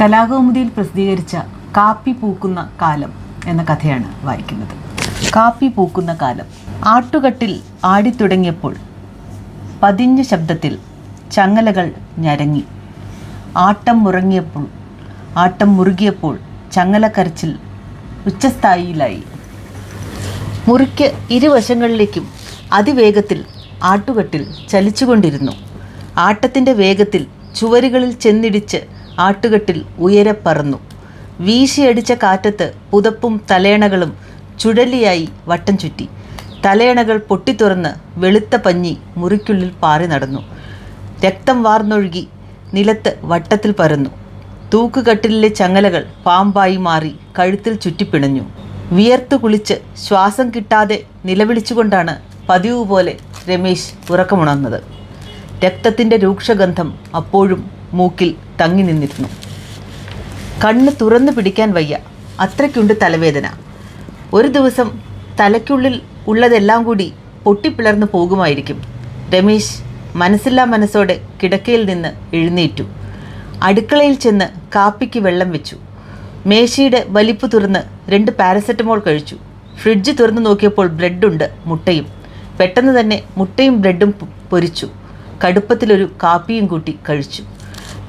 കലാകൗമുദിയിൽ പ്രസിദ്ധീകരിച്ച കാപ്പി പൂക്കുന്ന കാലം എന്ന കഥയാണ് വായിക്കുന്നത്. കാപ്പി പൂക്കുന്ന കാലം. ആട്ടുകട്ടിൽ ആടിത്തുടങ്ങിയപ്പോൾ പതിഞ്ഞ ശബ്ദത്തിൽ ചങ്ങലകൾ ഞരങ്ങി. ആട്ടം മുറങ്ങിയപ്പോൾ ആട്ടം മുറുകിയപ്പോൾ ചങ്ങലക്കരച്ചിൽ ഉച്ചസ്ഥായിയിലായി. മുറിക്ക് ഇരുവശങ്ങളിലേക്കും അതിവേഗത്തിൽ ആട്ടുകട്ടിൽ ചലിച്ചുകൊണ്ടിരുന്നു. ആട്ടത്തിന്റെ വേഗത്തിൽ ചുവരുകളിൽ ചെന്നിടിച്ച് ആട്ടുകട്ടിൽ ഉയരെ പറന്നു. വീശിയടിച്ച കാറ്റത്ത് പുതപ്പും തലേണകളും ചുഴലിയായി വട്ടം ചുറ്റി. തലേണകൾ പൊട്ടിത്തുറന്ന് വെളുത്ത പഞ്ഞി മുറിക്കുള്ളിൽ പാറി നടന്നു. രക്തം വാർന്നൊഴുകി നിലത്ത് വട്ടത്തിൽ പരന്നു. തൂക്കുകട്ടിലെ ചങ്ങലകൾ പാമ്പായി മാറി കഴുത്തിൽ ചുറ്റിപ്പിണഞ്ഞു. വിയർത്തു കുളിച്ച് ശ്വാസം കിട്ടാതെ നിലവിളിച്ചുകൊണ്ടാണ് പതിവ് പോലെ രമേശ് ഉറക്കമുണർന്നത്. രക്തത്തിന്റെ രൂക്ഷഗന്ധം അപ്പോഴും മൂക്കിൽ തങ്ങി നിന്നിരുന്നു. കണ്ണ് തുറന്നു പിടിക്കാൻ വയ്യ. അത്രയ്ക്കുണ്ട് തലവേദന. ഒരു ദിവസം തലയ്ക്കുള്ളിൽ ഉള്ളതെല്ലാം കൂടി പൊട്ടിപ്പിളർന്നു പോകുമായിരിക്കും. രമേശ് മനസ്സില്ലാ മനസ്സോടെ കിടക്കയിൽ നിന്ന് എഴുന്നേറ്റു. അടുക്കളയിൽ ചെന്ന് കാപ്പിക്ക് വെള്ളം വെച്ചു. മേശയുടെ വലിപ്പ് തുറന്ന് രണ്ട് പാരസെറ്റമോൾ കഴിച്ചു. ഫ്രിഡ്ജ് തുറന്നു നോക്കിയപ്പോൾ ബ്രെഡുണ്ട് മുട്ടയും. പെട്ടെന്ന് തന്നെ മുട്ടയും ബ്രെഡും പൊരിച്ചു. കടുപ്പത്തിലൊരു കാപ്പിയും കൂട്ടി കഴിച്ചു.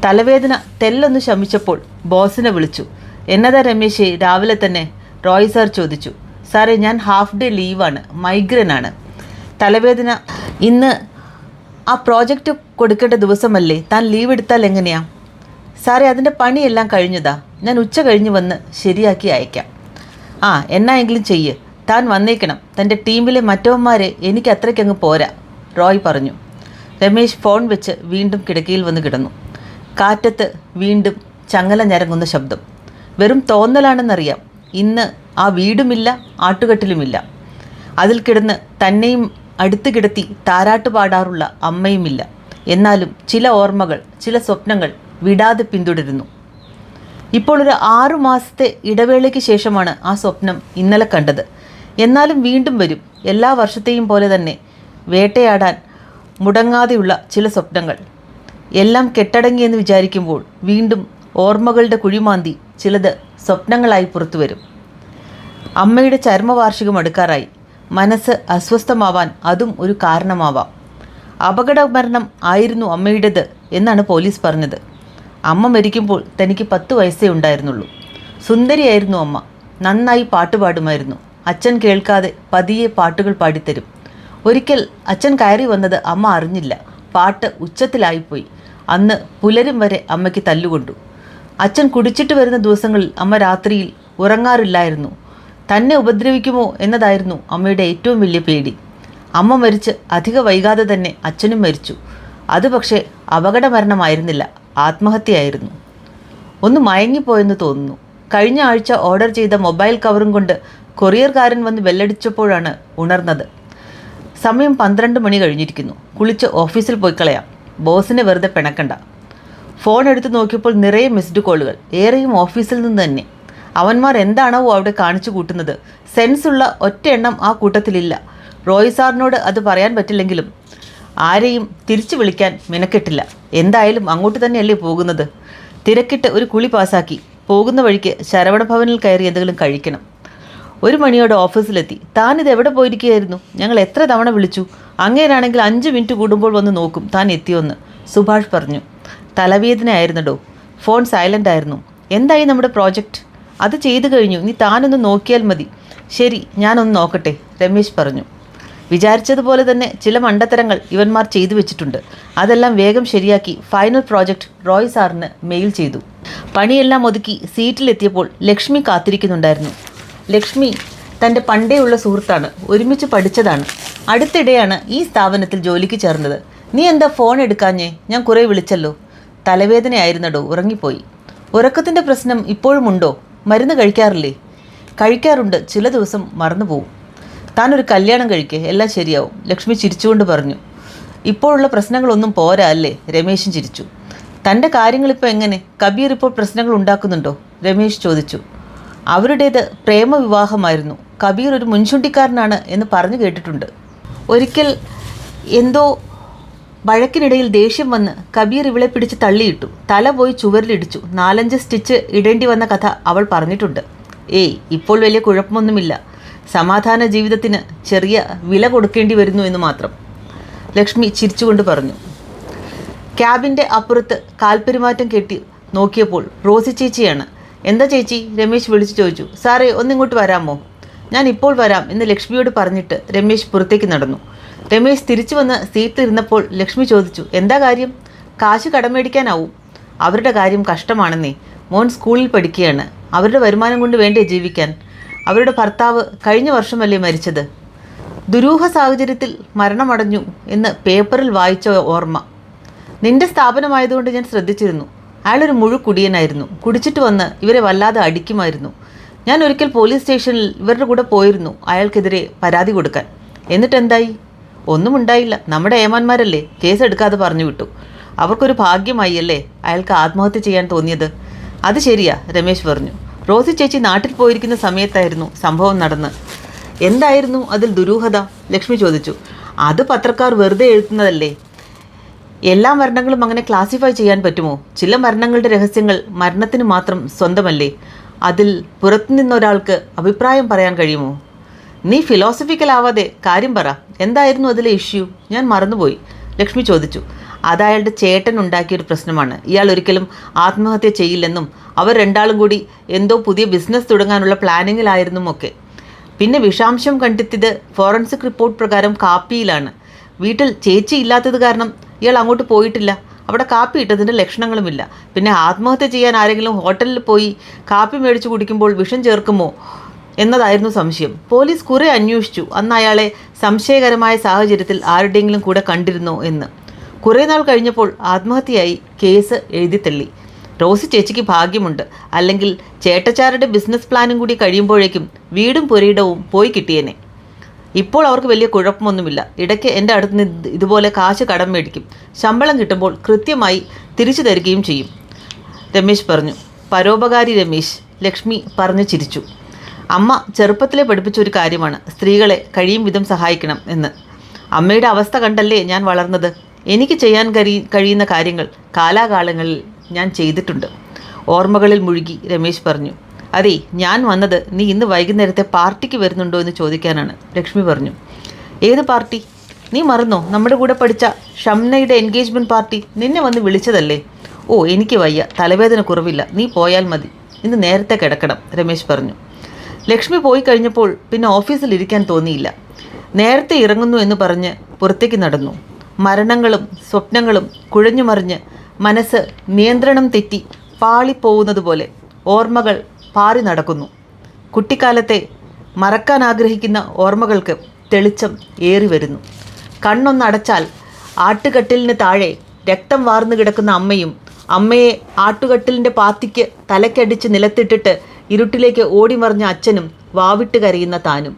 തലവേദന തെല്ലൊന്ന് ശമിച്ചപ്പോൾ ബോസിനെ വിളിച്ചു. എന്നതാ രമേശേ? രാവിലെ തന്നെ റോയ് സാർ ചോദിച്ചു. സാറേ ഞാൻ ഹാഫ് ഡേ ലീവാണ്. മൈഗ്രൻ ആണ് തലവേദന ഇന്ന് ആ പ്രോജക്റ്റ് കൊടുക്കേണ്ട ദിവസമല്ലേ? താൻ ലീവ് എടുത്താൽ എങ്ങനെയാ? സാറേ അതിന്റെ പണിയെല്ലാം കഴിഞ്ഞതാ. ഞാൻ ഉച്ച കഴിഞ്ഞ് വന്ന് ശരിയാക്കി അയക്കാം. ആ എന്നാ എങ്കിലും ചെയ്യ്. താൻ വന്നേക്കണം. തന്റെ ടീമിലെ മറ്റവന്മാരെ എനിക്ക് അത്രയ്ക്കങ്ങ് പോരാ റോയ് പറഞ്ഞു. രമേശ് ഫോൺ വെച്ച് വീണ്ടും കിടക്കയിൽ വന്ന് കിടന്നു. കാറ്റത്ത് വീണ്ടും ചങ്ങല ഞരങ്ങുന്ന ശബ്ദം. വെറും തോന്നലാണെന്നറിയാം. ഇന്ന് ആ വീടുമില്ല ആട്ടുകെട്ടിലുമില്ല. അതിൽ കിടന്ന് തന്നെയും അടുത്ത് കിടത്തി താരാട്ട് പാടാറുള്ള അമ്മയുമില്ല. എന്നാലും ചില ഓർമ്മകൾ ചില സ്വപ്നങ്ങൾ വിടാതെ പിന്തുടരുന്നു. ഇപ്പോൾ ഒരു ആറു മാസത്തെ ഇടവേളയ്ക്ക് ശേഷമാണ് ആ സ്വപ്നം ഇന്നലെ കണ്ടത്. എന്നാലും വീണ്ടും വരും. എല്ലാ വർഷത്തെയും പോലെ തന്നെ വേട്ടയാടാൻ മുടങ്ങാതെയുള്ള ചില സ്വപ്നങ്ങൾ. എല്ലാം കെട്ടടങ്ങിയെന്ന് വിചാരിക്കുമ്പോൾ വീണ്ടും ഓർമ്മകളുടെ കുഴിമാന്തി ചിലത് സ്വപ്നങ്ങളായി പുറത്തുവരും. അമ്മയുടെ ചരമവാർഷികം അടുക്കാറായി മനസ്സ് അസ്വസ്ഥമാവാൻ അതും ഒരു കാരണമാവാം. അപകട മരണം ആയിരുന്നു അമ്മയുടേത് എന്നാണ് പോലീസ് പറഞ്ഞത്. അമ്മ മരിക്കുമ്പോൾ തനിക്ക് പത്ത് വയസ്സേ ഉണ്ടായിരുന്നുള്ളൂ. സുന്ദരിയായിരുന്നു അമ്മ. നന്നായി പാട്ടുപാടുമായിരുന്നു അച്ഛൻ കേൾക്കാതെ പതിയെ പാട്ടുകൾ പാടിത്തരും. ഒരിക്കൽ അച്ഛൻ കയറി വന്നത് അമ്മ അറിഞ്ഞില്ല. പാട്ട് ഉച്ചത്തിലായിപ്പോയി. അന്ന് പുലരും വരെ അമ്മയ്ക്ക് തല്ലുകൊണ്ടു. അച്ഛൻ കുടിച്ചിട്ട് വരുന്ന ദിവസങ്ങളിൽ അമ്മ രാത്രിയിൽ ഉറങ്ങാറില്ലായിരുന്നു. തന്നെ ഉപദ്രവിക്കുമോ എന്നതായിരുന്നു അമ്മയുടെ ഏറ്റവും വലിയ പേടി. അമ്മ മരിച്ച് അധിക വൈകാതെ തന്നെ അച്ഛനും മരിച്ചു. അത് പക്ഷേ അപകട മരണമായിരുന്നില്ല ആത്മഹത്യയായിരുന്നു. ഒന്ന് മയങ്ങിപ്പോയെന്ന് തോന്നുന്നു. കഴിഞ്ഞ ആഴ്ച ഓർഡർ ചെയ്ത മൊബൈൽ കവറും കൊണ്ട് കൊറിയർകാരൻ വന്ന് ബെല്ലടിച്ചപ്പോഴാണ് ഉണർന്നത്. സമയം പന്ത്രണ്ട് മണി കഴിഞ്ഞിരിക്കുന്നു. കുളിച്ച് ഓഫീസിൽ പോയി കളയാം. ബോസിനെ വെറുതെ പിണക്കണ്ട. ഫോൺ എടുത്ത് നോക്കിയപ്പോൾ നിറയെ മിസ്ഡ് കോളുകൾ ഏറെയും ഓഫീസിൽ നിന്ന് തന്നെ. അവന്മാർ എന്താണോ അവിടെ കാണിച്ചു കൂട്ടുന്നത്. സെൻസുള്ള ഒറ്റ എണ്ണം ആ കൂട്ടത്തിലില്ല. റോയ് സാറിനോട് അത് പറയാൻ പറ്റില്ലെങ്കിലും ആരെയും തിരിച്ചു വിളിക്കാൻ മിനക്കെട്ടില്ല. എന്തായാലും അങ്ങോട്ട് തന്നെയല്ലേ പോകുന്നത്? തിരക്കിട്ട് ഒരു കുളി പാസാക്കി. പോകുന്ന വഴിക്ക് ശരവണ ഭവനിൽ കയറി എന്തെങ്കിലും കഴിക്കണം. ഒരു മണിയോടെ ഓഫീസിലെത്തി. താൻ ഇത് എവിടെ പോയിരിക്കുകയായിരുന്നു? ഞങ്ങൾ എത്ര തവണ വിളിച്ചു? അങ്ങേരാണെങ്കിൽ അഞ്ച് മിനിറ്റ് കൂടുമ്പോൾ വന്ന് നോക്കും. താൻ എത്തിയോന്ന് സുഭാഷ് പറഞ്ഞു. തലവേദനയായിരുന്നടോ. ഫോൺ സൈലന്റ് ആയിരുന്നു എന്തായി നമ്മുടെ പ്രോജക്റ്റ് അത് ചെയ്തു കഴിഞ്ഞു. നീ താനൊന്ന് നോക്കിയാൽ മതി. ശരി ഞാനൊന്ന് നോക്കട്ടെ രമേശ് പറഞ്ഞു. വിചാരിച്ചതുപോലെ തന്നെ ചില മണ്ടത്തരങ്ങൾ ഇവന്മാർ ചെയ്തു വെച്ചിട്ടുണ്ട്. അതെല്ലാം വേഗം ശരിയാക്കി ഫൈനൽ പ്രോജക്റ്റ് റോയ് സാറിന് മെയിൽ ചെയ്തു. പണിയെല്ലാം ഒതുക്കി സീറ്റിലെത്തിയപ്പോൾ ലക്ഷ്മി കാത്തിരിക്കുന്നുണ്ടായിരുന്നു. ലക്ഷ്മി തന്റെ പണ്ടേയുള്ള സുഹൃത്താണ്. ഒരുമിച്ച് പഠിച്ചതാണ്. അടുത്തിടെയാണ് ഈ സ്ഥാപനത്തിൽ ജോലിക്ക് ചേർന്നത്. നീ എന്താ ഫോൺ എടുക്കാഞ്ഞേ? ഞാൻ കുറേ വിളിച്ചല്ലോ. തലവേദനയായിരുന്നടോ ഉറങ്ങിപ്പോയി. ഉറക്കത്തിന്റെ പ്രശ്നം ഇപ്പോഴും ഉണ്ടോ? മരുന്ന് കഴിക്കാറില്ലേ? കഴിക്കാറുണ്ട്. ചില ദിവസം മറന്നുപോകും താനൊരു കല്യാണം കഴിക്കേ. എല്ലാം ശരിയാവും. ലക്ഷ്മി ചിരിച്ചുകൊണ്ട് പറഞ്ഞു. ഇപ്പോഴുള്ള പ്രശ്നങ്ങളൊന്നും പോരാ അല്ലേ? രമേശും ചിരിച്ചു. തന്റെ കാര്യങ്ങളിപ്പോൾ എങ്ങനെ? കബീർ ഇപ്പോൾ പ്രശ്നങ്ങൾ ഉണ്ടാക്കുന്നുണ്ടോ? രമേശ് ചോദിച്ചു. അവരുടേത് പ്രേമവിവാഹമായിരുന്നു. കബീർ ഒരു മുൻചുണ്ടിക്കാരനാണ് എന്ന് പറഞ്ഞു കേട്ടിട്ടുണ്ട്. ഒരിക്കൽ എന്തോ വഴക്കിനിടയിൽ ദേഷ്യം വന്ന് കബീർ ഇവളെ പിടിച്ച് തള്ളിയിട്ടു. തല പോയി ചുവരിലിടിച്ചു. നാലഞ്ച് സ്റ്റിച്ച് ഇടേണ്ടി വന്ന കഥ അവൾ പറഞ്ഞിട്ടുണ്ട്. ഏയ് ഇപ്പോൾ വലിയ കുഴപ്പമൊന്നുമില്ല. സമാധാന ജീവിതത്തിന് ചെറിയ വില കൊടുക്കേണ്ടി വരുന്നു എന്ന് മാത്രം. ലക്ഷ്മി ചിരിച്ചുകൊണ്ട് പറഞ്ഞു. ക്യാബിന്റെ അപ്പുറത്ത് കാൽപ്പെരുമാറ്റം കെട്ടി നോക്കിയപ്പോൾ റോസി ചേച്ചിയാണ് എന്താ ചേച്ചി? രമേശ് വിളിച്ചു ചോദിച്ചു. സാറേ ഒന്നിങ്ങോട്ട് വരാമോ? ഞാൻ ഇപ്പോൾ വരാം എന്ന് ലക്ഷ്മിയോട് പറഞ്ഞിട്ട് രമേശ് പുറത്തേക്ക് നടന്നു. രമേശ് തിരിച്ചു വന്ന് സീറ്റിലിരുന്നപ്പോൾ ലക്ഷ്മി ചോദിച്ചു എന്താ കാര്യം? കാശ് കടമേടിക്കാനാവും അവരുടെ കാര്യം കഷ്ടമാണെന്നേ. മോൻ സ്കൂളിൽ പഠിക്കുകയാണ്. അവരുടെ വരുമാനം കൊണ്ട് വേണ്ടേ ജീവിക്കാൻ? അവരുടെ ഭർത്താവ് കഴിഞ്ഞ വർഷമല്ലേ മരിച്ചത്? ദുരൂഹ സാഹചര്യത്തിൽ മരണമടഞ്ഞു എന്ന് പേപ്പറിൽ വായിച്ച ഓർമ്മ. നിന്റെ സ്ഥാപനമായതുകൊണ്ട് ഞാൻ ശ്രദ്ധിച്ചിരുന്നു. അയാളൊരു മുഴു കുടിയനായിരുന്നു കുടിച്ചിട്ട് വന്ന് ഇവരെ വല്ലാതെ അടിക്കുമായിരുന്നു. ഞാൻ ഒരിക്കൽ പോലീസ് സ്റ്റേഷനിൽ ഇവരുടെ കൂടെ പോയിരുന്നു അയാൾക്കെതിരെ പരാതി കൊടുക്കാൻ. എന്നിട്ട് എന്തായി ഒന്നും ഉണ്ടായില്ല. നമ്മുടെ ഏമാന്മാരല്ലേ? കേസ് എടുക്കാതെ പറഞ്ഞു വിട്ടു. അവർക്കൊരു ഭാഗ്യമായി അല്ലേ അയാൾക്ക് ആത്മഹത്യ ചെയ്യാൻ തോന്നിയത്? അത് ശരിയാ രമേശ് പറഞ്ഞു. റോസി ചേച്ചി നാട്ടിൽ പോയിരിക്കുന്ന സമയത്തായിരുന്നു സംഭവം നടന്ന്. എന്തായിരുന്നു അതിൽ ദുരൂഹത? ലക്ഷ്മി ചോദിച്ചു. അത് പത്രക്കാർ വെറുതെ എഴുതുന്നതല്ലേ? എല്ലാ മരണങ്ങളും അങ്ങനെ ക്ലാസിഫൈ ചെയ്യാൻ പറ്റുമോ? ചില മരണങ്ങളുടെ രഹസ്യങ്ങൾ മരണത്തിന് മാത്രം സ്വന്തമല്ലേ? അതിൽ പുറത്തുനിന്ന ഒരാൾക്ക് അഭിപ്രായം പറയാൻ കഴിയുമോ? നീ ഫിലോസഫിക്കൽ ആവാതെ കാര്യം പറ. എന്തായിരുന്നു അതിലെ ഇഷ്യൂ ഞാൻ മറന്നുപോയി. ലക്ഷ്മി ചോദിച്ചു. അത് അയാളുടെ ചേട്ടൻ ഉണ്ടാക്കിയൊരു പ്രശ്നമാണ്. ഇയാൾ ഒരിക്കലും ആത്മഹത്യ ചെയ്യില്ലെന്നും അവർ രണ്ടാളും കൂടി എന്തോ പുതിയ ബിസിനസ് തുടങ്ങാനുള്ള പ്ലാനിങ്ങിലായിരുന്നു ഒക്കെ. പിന്നെ വിഷാംശം കണ്ടെത്തിയത് ഫോറൻസിക് റിപ്പോർട്ട് പ്രകാരം കാപ്പിയിലാണ്. വീട്ടിൽ ചേച്ചി ഇല്ലാത്തത് കാരണം ഇയാൾ അങ്ങോട്ട് പോയിട്ടില്ല. അവിടെ കാപ്പി ഇട്ടതിന്റെ ലക്ഷണങ്ങളുമില്ല. പിന്നെ ആത്മഹത്യ ചെയ്യാൻ ആരെങ്കിലും ഹോട്ടലിൽ പോയി കാപ്പി മേടിച്ച് കുടിക്കുമ്പോൾ വിഷം ചേർക്കുമോ എന്നതായിരുന്നു സംശയം. പോലീസ് കുറെ അന്വേഷിച്ചു. അന്ന് അയാളെ സംശയകരമായ സാഹചര്യത്തിൽ ആരുടെയെങ്കിലും കൂടെ കണ്ടിരുന്നോ എന്ന്. കുറേ നാൾ കഴിഞ്ഞപ്പോൾ ആത്മഹത്യയായി കേസ് എഴുതിത്തള്ളി റോസി ചേച്ചിക്ക് ഭാഗ്യമുണ്ട്. അല്ലെങ്കിൽ ചേട്ടച്ചാരുടെ ബിസിനസ് പ്ലാനും കൂടി കഴിയുമ്പോഴേക്കും വീടും പുരയിടവും പോയി കിട്ടിയേനെ. ഇപ്പോൾ അവർക്ക് വലിയ കുഴപ്പമൊന്നുമില്ല. ഇടയ്ക്ക് എന്റെ അടുത്ത് നിന്ന് ഇതുപോലെ കാശ് കടം മേടിക്കും. ശമ്പളം കിട്ടുമ്പോൾ കൃത്യമായി തിരിച്ചു തരികയും ചെയ്യും. രമേശ് പറഞ്ഞു. പരോപകാരി രമേശ് ലക്ഷ്മി പറഞ്ഞു ചിരിച്ചു. അമ്മ ചെറുപ്പത്തിലെ പഠിപ്പിച്ച ഒരു കാര്യമാണ്. സ്ത്രീകളെ കഴിയും വിധം സഹായിക്കണം എന്ന്. അമ്മയുടെ അവസ്ഥ കണ്ടല്ലേ ഞാൻ വളർന്നത്? എനിക്ക് ചെയ്യാൻ കഴി കഴിയുന്ന കാര്യങ്ങൾ കാലാകാലങ്ങളിൽ ഞാൻ ചെയ്തിട്ടുണ്ട്. ഓർമ്മകളിൽ മുഴുകി രമേശ് പറഞ്ഞു. അതെ ഞാൻ വന്നത് നീ ഇന്ന് വൈകുന്നേരത്തെ പാർട്ടിക്ക് വരുന്നുണ്ടോ എന്ന് ചോദിക്കാനാണ്. ലക്ഷ്മി പറഞ്ഞു. ഏത് പാർട്ടി? നീ മറന്നോ? നമ്മുടെ കൂടെ പഠിച്ച ഷംനയുടെ എൻഗേജ്മെന്റ് പാർട്ടി നിന്നെ വന്ന് വിളിച്ചതല്ലേ? ഓ എനിക്ക് വയ്യ. തലവേദന കുറവില്ല. നീ പോയാൽ മതി. ഇന്ന് നേരത്തെ കിടക്കണം രമേശ് പറഞ്ഞു. ലക്ഷ്മി പോയി കഴിഞ്ഞപ്പോൾ പിന്നെ ഓഫീസിൽ ഇരിക്കാൻ തോന്നിയില്ല. നേരത്തെ ഇറങ്ങുന്നു എന്ന് പറഞ്ഞ് പുറത്തേക്ക് നടന്നു. മരണങ്ങളും സ്വപ്നങ്ങളും കുഴഞ്ഞുമറിഞ്ഞ് മനസ്സ് നിയന്ത്രണം തെറ്റി പാളിപ്പോകുന്നതുപോലെ ഓർമ്മകൾ പാറി നടക്കുന്നു. കുട്ടിക്കാലത്തെ മറക്കാൻ ആഗ്രഹിക്കുന്ന ഓർമ്മകൾക്ക് തെളിച്ചം ഏറി വരുന്നു. കണ്ണൊന്നടച്ചാൽ ആട്ടുകട്ടിലിന് താഴെ രക്തം വാർന്നു കിടക്കുന്ന അമ്മയും അമ്മയെ ആട്ടുകട്ടിലിന്റെ പാത്തിക്ക് തലക്കടിച്ച് നിലത്തിട്ടിട്ട് ഇരുട്ടിലേക്ക് ഓടിമറിഞ്ഞ അച്ഛനും വാവിട്ട് കരയുന്ന താനും.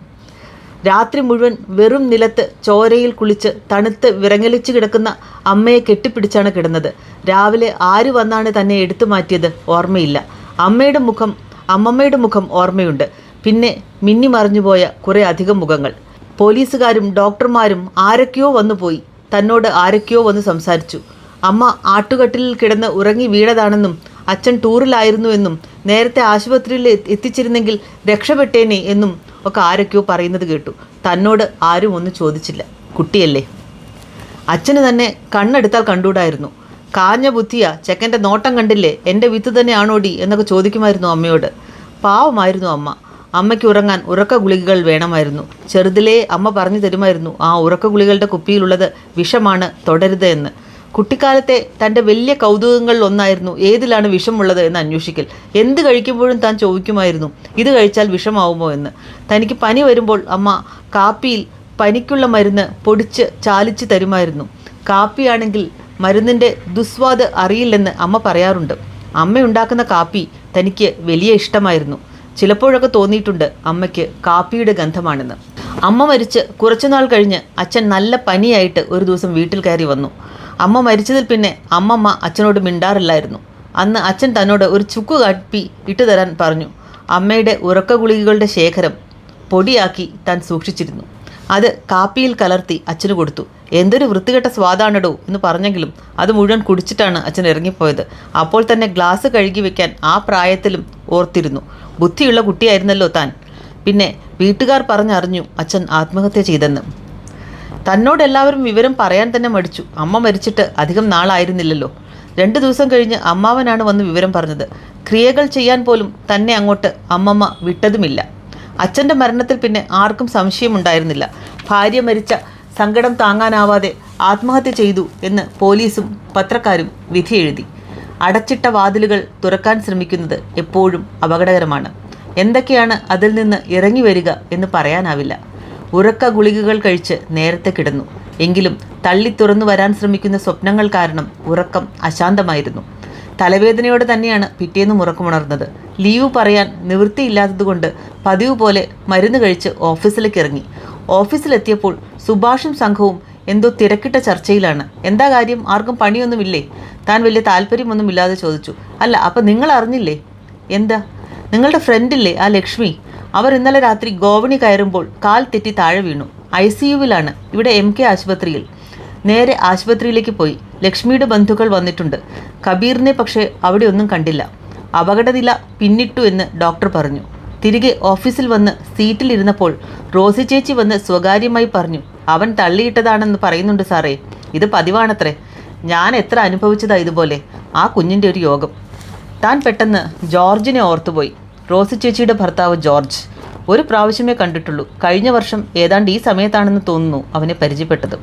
രാത്രി മുഴുവൻ വെറും നിലത്ത് ചോരയിൽ കുളിച്ച് തണുത്ത് വിറങ്ങലിച്ചു കിടക്കുന്ന അമ്മയെ കെട്ടിപ്പിടിച്ചാണ് കിടന്നത്. രാവിലെ ആര് വന്നാണ് തന്നെ എടുത്തു മാറ്റിയത് ഓർമ്മയില്ല. അമ്മയുടെ മുഖം അമ്മമ്മയുടെ മുഖം ഓർമ്മയുണ്ട്. പിന്നെ മിന്നി മറിഞ്ഞുപോയ കുറേ അധികം മുഖങ്ങൾ. പോലീസുകാരും ഡോക്ടർമാരും ആരൊക്കെയോ വന്നുപോയി തന്നോട് ആരൊക്കെയോ വന്ന് സംസാരിച്ചു. അമ്മ ആട്ടുകട്ടിലിൽ കിടന്ന് ഉറങ്ങി വീണതാണെന്നും അച്ഛൻ ടൂറിലായിരുന്നു എന്നും നേരത്തെ ആശുപത്രിയിൽ എത്തിച്ചിരുന്നെങ്കിൽ രക്ഷപ്പെട്ടേനെ എന്നും ഒക്കെ ആരൊക്കെയോ പറയുന്നത് കേട്ടു. തന്നോട് ആരും ഒന്നും ചോദിച്ചില്ല. കുട്ടിയല്ലേ? അച്ഛന് തന്നെ കണ്ണെടുത്താൽ കണ്ടൂടായിരുന്നു. കാഞ്ഞ ബുദ്ധിയാ ചെക്കന്റെ നോട്ടം കണ്ടില്ലേ? എന്റെ വിത്ത് തന്നെയാണോടി എന്നൊക്കെ ചോദിക്കുമായിരുന്നു അമ്മയോട്. പാവമായിരുന്നു അമ്മ. അമ്മയ്ക്ക് ഉറങ്ങാൻ ഉറക്ക ഗുളികകൾ വേണമായിരുന്നു. ചെറുതിലേ അമ്മ പറഞ്ഞു തരുമായിരുന്നു ആ ഉറക്ക ഗുളികളുടെ കുപ്പിയിലുള്ളത് വിഷമാണ് തുടരുത് എന്ന്. കുട്ടിക്കാലത്തെ തന്റെ വലിയ കൗതുകങ്ങളിൽ ഒന്നായിരുന്നു ഏതിലാണ് വിഷമുള്ളത് എന്ന് അന്വേഷിക്കൽ. എന്ത് കഴിക്കുമ്പോഴും താൻ ചോദിക്കുമായിരുന്നു ഇത് കഴിച്ചാൽ വിഷമാവുമോ എന്ന്. തനിക്ക് പനി വരുമ്പോൾ അമ്മ കാപ്പിയിൽ പനിക്കുള്ള മരുന്ന് പൊടിച്ച് ചാലിച്ച് തരുമായിരുന്നു. കാപ്പിയാണെങ്കിൽ മരുന്നിന്റെ ദുസ്വാദ് അറിയില്ലെന്ന് അമ്മ പറയാറുണ്ട്. അമ്മ ഉണ്ടാക്കുന്ന കാപ്പി തനിക്ക് വലിയ ഇഷ്ടമായിരുന്നു. ചിലപ്പോഴൊക്കെ തോന്നിയിട്ടുണ്ട് അമ്മയ്ക്ക് കാപ്പിയുടെ ഗന്ധമാണെന്ന്. അമ്മ മരിച്ച് കുറച്ചുനാൾ കഴിഞ്ഞ് അച്ഛൻ നല്ല പനിയായിട്ട് ഒരു ദിവസം വീട്ടിൽ കയറി വന്നു. അമ്മ മരിച്ചതിൽ പിന്നെ അമ്മമ്മ അച്ഛനോട് മിണ്ടാറില്ലായിരുന്നു. അന്ന് അച്ഛൻ തന്നോട് ഒരു ചുക്ക് കാപ്പി ഇട്ടുതരാൻ പറഞ്ഞു. അമ്മയുടെ ഉറക്ക ഗുളികകളുടെ ശേഖരം പൊടിയാക്കി താൻ സൂക്ഷിച്ചിരുന്നു. അത് കാപ്പിയിൽ കലർത്തി അച്ഛന് കൊടുത്തു. എന്തൊരു വൃത്തികെട്ട സ്വാദാണടോ എന്ന് പറഞ്ഞെങ്കിലും അത് മുഴുവൻ കുടിച്ചിട്ടാണ് അച്ഛൻ ഇറങ്ങിപ്പോയത്. അപ്പോൾ തന്നെ ഗ്ലാസ് കഴുകി വെക്കാൻ ആ പ്രായത്തിലും ഓർത്തിരുന്നു. ബുദ്ധിയുള്ള കുട്ടിയായിരുന്നല്ലോ താൻ. പിന്നെ വീട്ടുകാർ പറഞ്ഞറിഞ്ഞു അച്ഛൻ ആത്മഹത്യ ചെയ്തെന്ന്. തന്നോട് എല്ലാവരും വിവരം പറയാൻ തന്നെ മടിച്ചു. അമ്മ മരിച്ചിട്ട് അധികം നാളായിരുന്നില്ലല്ലോ. രണ്ട് ദിവസം കഴിഞ്ഞ് അമ്മാവനാണ് വന്ന് വിവരം പറഞ്ഞത്. ക്രിയകൾ ചെയ്യാൻ പോലും തന്നെ അങ്ങോട്ട് അമ്മമ്മ വിട്ടതുമില്ല. അച്ഛന്റെ മരണത്തിൽ പിന്നെ ആർക്കും സംശയമുണ്ടായിരുന്നില്ല. ഭാര്യ മരിച്ച സങ്കടം താങ്ങാനാവാതെ ആത്മഹത്യ ചെയ്തു എന്ന് പോലീസും പത്രക്കാരും വിധി എഴുതി. അടച്ചിട്ട വാതിലുകൾ തുറക്കാൻ ശ്രമിക്കുന്നത് എപ്പോഴും അപകടകരമാണ്. എന്തൊക്കെയാണ് അതിൽ നിന്ന് ഇറങ്ങി വരിക എന്ന് പറയാനാവില്ല. ഉറക്ക ഗുളികകൾ കഴിച്ച് നേരത്തെ കിടന്നു. എങ്കിലും തള്ളി തുറന്നു വരാൻ ശ്രമിക്കുന്ന സ്വപ്നങ്ങൾ കാരണം ഉറക്കം അശാന്തമായിരുന്നു. തലവേദനയോടെ തന്നെയാണ് പിറ്റേന്നും ഉറക്കമുണർന്നത്. ലീവ് പറയാൻ നിവൃത്തിയില്ലാത്തതുകൊണ്ട് പതിവ് പോലെ മരുന്ന് കഴിച്ച് ഓഫീസിലേക്ക് ഇറങ്ങി. ഓഫീസിലെത്തിയപ്പോൾ സുഭാഷും സംഘവും എന്തോ തിരക്കിട്ട ചർച്ചയിലാണ്. എന്താ കാര്യം? ആർക്കും പണിയൊന്നുമില്ലേ? താൻ വലിയ താല്പര്യമൊന്നുമില്ലാതെ ചോദിച്ചു. അല്ല അപ്പം നിങ്ങൾ അറിഞ്ഞില്ലേ? എന്താ? നിങ്ങളുടെ ഫ്രണ്ടില്ലേ ആ ലക്ഷ്മി? അവർ ഇന്നലെ രാത്രി ഗോവണി കയറുമ്പോൾ കാൽ തെറ്റി താഴെ വീണു. ഐ സി യുവിലാണ്. ഇവിടെ എം കെ ആശുപത്രിയിൽ. നേരെ ആശുപത്രിയിലേക്ക് പോയി. ലക്ഷ്മിയുടെ ബന്ധുക്കൾ വന്നിട്ടുണ്ട്. കബീറിനെ പക്ഷേ അവിടെ ഒന്നും കണ്ടില്ല. അപകടനില പിന്നിട്ടു എന്ന് ഡോക്ടർ പറഞ്ഞു. തിരികെ ഓഫീസിൽ വന്ന് സീറ്റിലിരുന്നപ്പോൾ റോസി ചേച്ചി വന്ന് സ്വകാര്യമായി പറഞ്ഞു അവൻ തള്ളിയിട്ടതാണെന്ന് പറയുന്നുണ്ട് സാറേ. ഇത് പതിവാണത്രേ. ഞാൻ എത്ര അനുഭവിച്ചതാ ഇതുപോലെ. ആ കുഞ്ഞിന്റെ ഒരു യോഗം. താൻ പെട്ടെന്ന് ജോർജിനെ ഓർത്തുപോയി. റോസി ചേച്ചിയുടെ ഭർത്താവ് ജോർജ്. ഒരു പ്രാവശ്യമേ കണ്ടിട്ടുള്ളൂ. കഴിഞ്ഞ വർഷം ഏതാണ്ട് ഈ സമയത്താണെന്ന് തോന്നുന്നു അവനെ പരിചയപ്പെട്ടത്.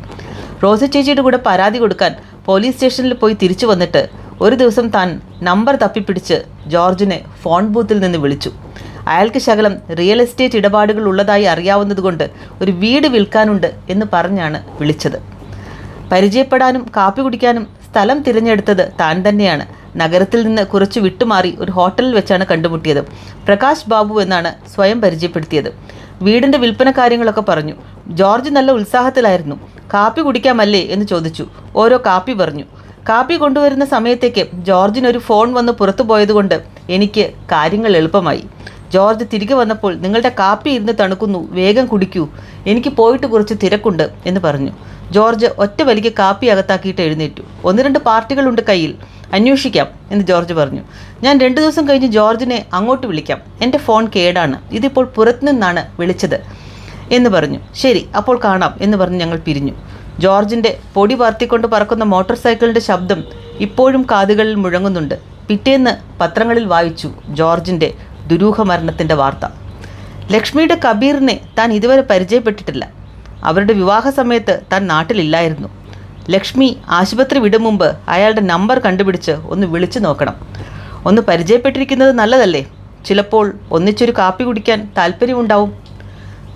റോസി ചേച്ചിയുടെ കൂടെ പരാതി കൊടുക്കാൻ പോലീസ് സ്റ്റേഷനിൽ പോയി തിരിച്ചു വന്നിട്ട് ഒരു ദിവസം താൻ നമ്പർ തപ്പിപ്പിടിച്ച് ജോർജിനെ ഫോൺ ബൂത്തിൽ നിന്ന് വിളിച്ചു. അയാൾക്ക് ശകലം റിയൽ എസ്റ്റേറ്റ് ഇടപാടുകൾ ഉള്ളതായി അറിയാവുന്നതുകൊണ്ട് ഒരു വീട് വിൽക്കാനുണ്ട് എന്ന് പറഞ്ഞാണ് വിളിച്ചത്. പരിചയപ്പെടാനും കാപ്പി കുടിക്കാനും സ്ഥലം തിരഞ്ഞെടുത്തത് താൻ തന്നെയാണ്. നഗരത്തിൽ നിന്ന് കുറച്ച് വിട്ടുമാറി ഒരു ഹോട്ടലിൽ വെച്ചാണ് കണ്ടുമുട്ടിയത്. പ്രകാശ് ബാബു എന്നാണ് സ്വയം പരിചയപ്പെടുത്തിയത്. വീടിന്റെ വിൽപ്പന കാര്യങ്ങളൊക്കെ പറഞ്ഞു. ജോർജ് നല്ല ഉത്സാഹത്തിലായിരുന്നു. കാപ്പി കുടിക്കാമല്ലേ എന്ന് ചോദിച്ചു. ഓരോ കാപ്പി പറഞ്ഞു. കാപ്പി കൊണ്ടുവരുന്ന സമയത്തേക്ക് ജോർജിനൊരു ഫോൺ വന്ന് പുറത്തു പോയതുകൊണ്ട് എനിക്ക് കാര്യങ്ങൾ എളുപ്പമായി. ജോർജ് തിരികെ വന്നപ്പോൾ നിങ്ങളുടെ കാപ്പി ഇരുന്ന് തണുക്കുന്നു വേഗം കുടിക്കൂ. എനിക്ക് പോയിട്ട് കുറച്ച് തിരക്കുണ്ട് എന്ന് പറഞ്ഞു. ജോർജ് ഒറ്റ വലിക്ക് കാപ്പി അകത്താക്കിയിട്ട് എഴുന്നേറ്റു. ഒന്ന് രണ്ട് പാർട്ടികളുണ്ട് കയ്യിൽ. അന്വേഷിക്കാം എന്ന് ജോർജ് പറഞ്ഞു. ഞാൻ രണ്ടു ദിവസം കഴിഞ്ഞ് ജോർജിനെ അങ്ങോട്ട് വിളിക്കാം. എന്റെ ഫോൺ കേടാണ്. ഇതിപ്പോൾ പുറത്തുനിന്നാണ് വിളിച്ചത് എന്ന് പറഞ്ഞു. ശരി അപ്പോൾ കാണാം എന്ന് പറഞ്ഞ് ഞങ്ങൾ പിരിഞ്ഞു. ജോർജിന്റെ പൊടി പറത്തിക്കൊണ്ട് പറക്കുന്ന മോട്ടോർ സൈക്കിളിന്റെ ശബ്ദം ഇപ്പോഴും കാതുകളിൽ മുഴങ്ങുന്നുണ്ട്. പിറ്റേന്ന് പത്രങ്ങളിൽ വായിച്ചു ജോർജിന്റെ ദുരൂഹ മരണത്തിന്റെ വാർത്ത. ലക്ഷ്മിയുടെ കബീറിനെ താൻ ഇതുവരെ പരിചയപ്പെട്ടിട്ടില്ല. അവരുടെ വിവാഹ സമയത്ത് താൻ നാട്ടിലില്ലായിരുന്നു. ലക്ഷ്മി ആശുപത്രി വിടും മുമ്പ് അയാളുടെ നമ്പർ കണ്ടുപിടിച്ച് ഒന്ന് വിളിച്ചു നോക്കണം. ഒന്ന് പരിചയപ്പെട്ടിരിക്കുന്നത് നല്ലതല്ലേ? ചിലപ്പോൾ ഒന്നിച്ചൊരു കാപ്പി കുടിക്കാൻ താല്പര്യമുണ്ടാവും.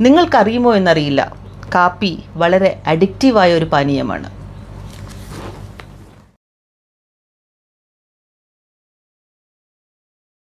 നിങ്ങൾക്കറിയുമോ എന്നറിയില്ല. കാപ്പി വളരെ അഡിക്റ്റീവായ ഒരു പാനീയമാണ്.